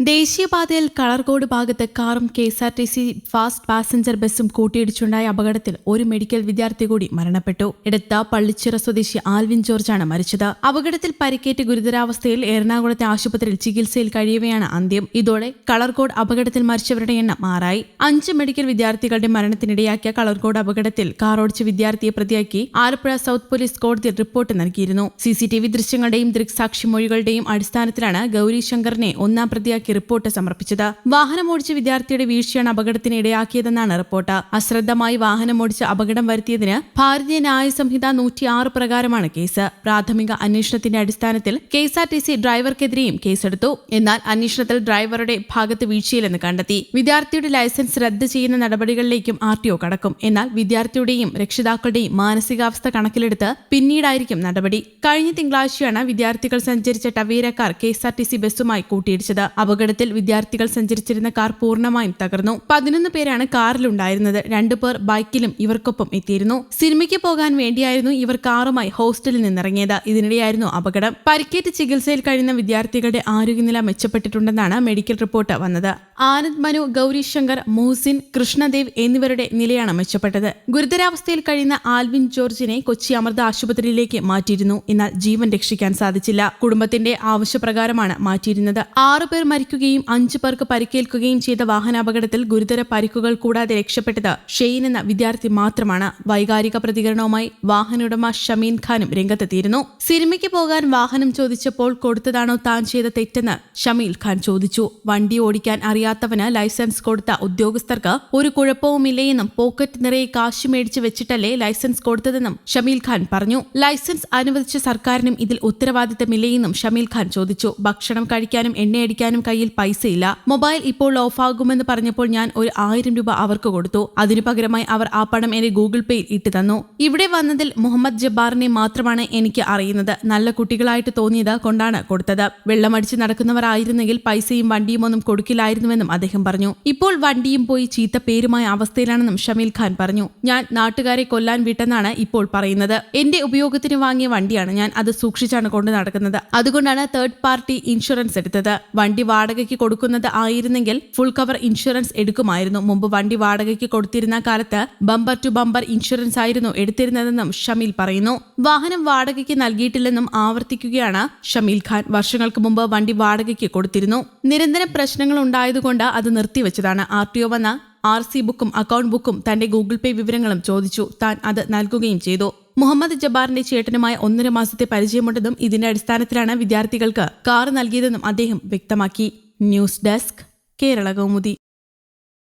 ദേശീയപാതയിൽ കളർകോട് ഭാഗത്ത് കാറും K S R T C fast passenger ബസ്സും കൂട്ടിയിടിച്ചുണ്ടായ അപകടത്തിൽ ഒരു മെഡിക്കൽ വിദ്യാർത്ഥി കൂടി മരണപ്പെട്ടു. ഇടത്ത പള്ളിച്ചിറ സ്വദേശി ആൽവിൻ ജോർജാണ് മരിച്ചത്. അപകടത്തിൽ പരിക്കേറ്റ് ഗുരുതരാവസ്ഥയിൽ എറണാകുളത്തെ ആശുപത്രിയിൽ ചികിത്സയിൽ കഴിയവെയാണ് അന്ത്യം. ഇതോടെ കളർകോട് അപകടത്തിൽ മരിച്ചവരുടെ എണ്ണം ആറായി. അഞ്ച് മെഡിക്കൽ വിദ്യാർത്ഥികളുടെ മരണത്തിനിടയാക്കിയ കളർകോട് അപകടത്തിൽ കാർ ഓടിച്ച വിദ്യാർത്ഥിയെ പ്രതിയാക്കി ആലപ്പുഴ സൗത്ത് പോലീസ് കോടതിയിൽ റിപ്പോർട്ട് നൽകിയിരുന്നു. സിസിടിവി ദൃശ്യങ്ങളുടെയും ദൃക്സാക്ഷിമൊഴികളുടെയും അടിസ്ഥാനത്തിലാണ് ഗൗരി ശങ്കറിനെ ഒന്നാം പ്രതിയാക്കി റിപ്പോർട്ട് സമർപ്പിച്ചത്. വാഹനമോടിച്ച വിദ്യാർത്ഥിയുടെ വീഴ്ചയാണ് അപകടത്തിന് ഇടയാക്കിയതെന്നാണ് റിപ്പോർട്ട്. അശ്രദ്ധമായി വാഹനമോടിച്ച് അപകടം വരുത്തിയതിന് ഭാരതീയ ന്യായ സംഹിത നൂറ്റി ആറ് പ്രകാരമാണ് കേസ്. പ്രാഥമിക അന്വേഷണത്തിന്റെ അടിസ്ഥാനത്തിൽ K S R T C ഡ്രൈവർക്കെതിരെയും കേസെടുത്തു. എന്നാൽ അന്വേഷണത്തിൽ ഡ്രൈവറുടെ ഭാഗത്ത് വീഴ്ചയില്ലെന്ന് കണ്ടെത്തി. വിദ്യാർത്ഥിയുടെ ലൈസൻസ് റദ്ദ് ചെയ്യുന്ന നടപടികളിലേക്കും ആർ കടക്കും. എന്നാൽ വിദ്യാർത്ഥിയുടെയും രക്ഷിതാക്കളുടെയും മാനസികാവസ്ഥ കണക്കിലെടുത്ത് പിന്നീടായിരിക്കും നടപടി. കഴിഞ്ഞ തിങ്കളാഴ്ചയാണ് വിദ്യാർത്ഥികൾ സഞ്ചരിച്ച Tavera car K S R T C ബസ്സുമായി കൂട്ടിയിടിച്ചത്. അപകടത്തിൽ വിദ്യാർത്ഥികൾ സഞ്ചരിച്ചിരുന്ന കാർ പൂർണമായും തകർന്നു. പതിനൊന്ന് പേരാണ് കാറിലുണ്ടായിരുന്നത്. രണ്ടു പേർ ബൈക്കിലും ഇവർക്കൊപ്പം എത്തിയിരുന്നു. സിനിമയ്ക്ക് പോകാൻ വേണ്ടിയായിരുന്നു ഇവർ കാറുമായി ഹോസ്റ്റലിൽ നിന്നിറങ്ങിയത്. ഇതിനിടെയായിരുന്നു അപകടം. പരിക്കേറ്റ് ചികിത്സയിൽ കഴിയുന്ന വിദ്യാർത്ഥികളുടെ ആരോഗ്യനില മെച്ചപ്പെട്ടിട്ടുണ്ടെന്നാണ് മെഡിക്കൽ റിപ്പോർട്ട് വന്നത്. ആനന്ദ് മനു ഗൗരി ശങ്കർ മുഹസിൻ കൃഷ്ണദേവ് എന്നിവരുടെ നിലയാണ് മെച്ചപ്പെട്ടത്. ഗുരുതരാവസ്ഥയിൽ കഴിയുന്ന ആൽവിൻ ജോർജിനെ കൊച്ചി അമൃത ആശുപത്രിയിലേക്ക് മാറ്റിയിരുന്നു. എന്നാൽ ജീവൻ രക്ഷിക്കാൻ സാധിച്ചില്ല. കുടുംബത്തിന്റെ ആവശ്യപ്രകാരമാണ് മാറ്റിയിരുന്നത്. ആറു പേർ മരിക്കുകയും അഞ്ചു പേർക്ക് പരിക്കേൽക്കുകയും ചെയ്ത വാഹനാപകടത്തിൽ ഗുരുതര പരിക്കുകൾ കൂടാതെ രക്ഷപ്പെട്ടത് ഷെയ്ൻ എന്ന വിദ്യാർത്ഥി മാത്രമാണ്. വൈകാരിക പ്രതികരണവുമായി വാഹനുടമ ഷമീൻ ഖാനും രംഗത്തെത്തിയിരുന്നു. സിനിമയ്ക്ക് പോകാൻ വാഹനം ചോദിച്ചപ്പോൾ കൊടുത്തതാണോ താൻ ചെയ്ത തെറ്റെന്ന് ഷമീൽ ഖാൻ ചോദിച്ചു. വണ്ടി ഓടിക്കാൻ അറിയാത്തവന് ലൈസൻസ് കൊടുത്ത ഉദ്യോഗസ്ഥർക്ക് ഒരു കുഴപ്പവുമില്ലയെന്നും പോക്കറ്റ് നിറയെ കാശ് മേടിച്ച് വെച്ചിട്ടല്ലേ ലൈസൻസ് കൊടുത്തതെന്നും ഷമീൽ ഖാൻ പറഞ്ഞു. ലൈസൻസ് അനുവദിച്ച സർക്കാരിനും ഇതിൽ ഉത്തരവാദിത്തമില്ലയെന്നും ഷമീൽ ഖാൻ ചോദിച്ചു. ഭക്ഷണം കഴിക്കാനും എണ്ണയടിക്കാനും കയ്യിൽ പൈസയില്ല. മൊബൈൽ ഇപ്പോൾ ഓഫാകുമെന്ന് പറഞ്ഞപ്പോൾ ഞാൻ ഒരു ആയിരം രൂപ അവർക്ക് കൊടുത്തു. അതിനു പകരമായി അവർ ആ പണം എന്റെ ഗൂഗിൾ പേയിൽ ഇട്ടു തന്നു. ഇവിടെ വന്നതിൽ മുഹമ്മദ് ജബ്ബാറിനെ മാത്രമാണ് എനിക്ക് അറിയുന്നത്. നല്ല കുട്ടികളായിട്ട് തോന്നിയത് കൊണ്ടാണ് കൊടുത്തത്. വെള്ളമടിച്ച് നടക്കുന്നവരായിരുന്നെങ്കിൽ പൈസയും വണ്ടിയും ഒന്നും കൊടുക്കില്ലായിരുന്നുവെന്നും അദ്ദേഹം പറഞ്ഞു. ഇപ്പോൾ വണ്ടിയും പോയി ചീത്ത പേരുമായ അവസ്ഥയിലാണെന്നും ഷമീൽ ഖാൻ പറഞ്ഞു. ഞാൻ നാട്ടുകാരെ കൊല്ലാൻ വിട്ടെന്നാണ് ഇപ്പോൾ പറയുന്നത്. എന്റെ ഉപയോഗത്തിന് വാങ്ങിയ വണ്ടിയാണ് ഞാൻ അത് സൂക്ഷിച്ചാണ് കൊണ്ടു നടക്കുന്നത്. അതുകൊണ്ടാണ് തേർഡ് പാർട്ടി ഇൻഷുറൻസ് എടുത്തത്. വണ്ടി വാടകയ്ക്ക് കൊടുക്കുന്നത് ആയിരുന്നെങ്കിൽ ഫുൾ കവർ ഇൻഷുറൻസ് എടുക്കുമായിരുന്നു. മുമ്പ് വണ്ടി വാടകയ്ക്ക് കൊടുത്തിരുന്ന കാലത്ത് ബമ്പർ ടു ബമ്പർ ഇൻഷുറൻസ് ആയിരുന്നു എടുത്തിരുന്നതെന്നും ഷമീൽ പറയുന്നു. വാഹനം വാടകയ്ക്ക് നൽകിയിട്ടില്ലെന്നും ആവർത്തിക്കുകയാണ് ഷമീൽ ഖാൻ. വർഷങ്ങൾക്ക് മുമ്പ് വണ്ടി വാടകയ്ക്ക് കൊടുത്തിരുന്നു. നിരന്തര പ്രശ്നങ്ങൾ ഉണ്ടായതുകൊണ്ട് അത് നിർത്തിവെച്ചതാണ്. ആർ ടി ഒ വന്ന ആർ സി ബുക്കും അക്കൗണ്ട് ബുക്കും തന്റെ ഗൂഗിൾ പേ വിവരങ്ങളും ചോദിച്ചു. താൻ അത് നൽകുകയും ചെയ്തു. മുഹമ്മദ് ജബാറിന്റെ ചേട്ടനുമായ ഒന്നര മാസത്തെ പരിചയമുണ്ടെന്നും ഇതിന്റെ അടിസ്ഥാനത്തിലാണ് വിദ്യാർത്ഥികൾക്ക് കാർ നൽകിയതെന്നും അദ്ദേഹം വ്യക്തമാക്കി. News desk Kerala Kaumudi.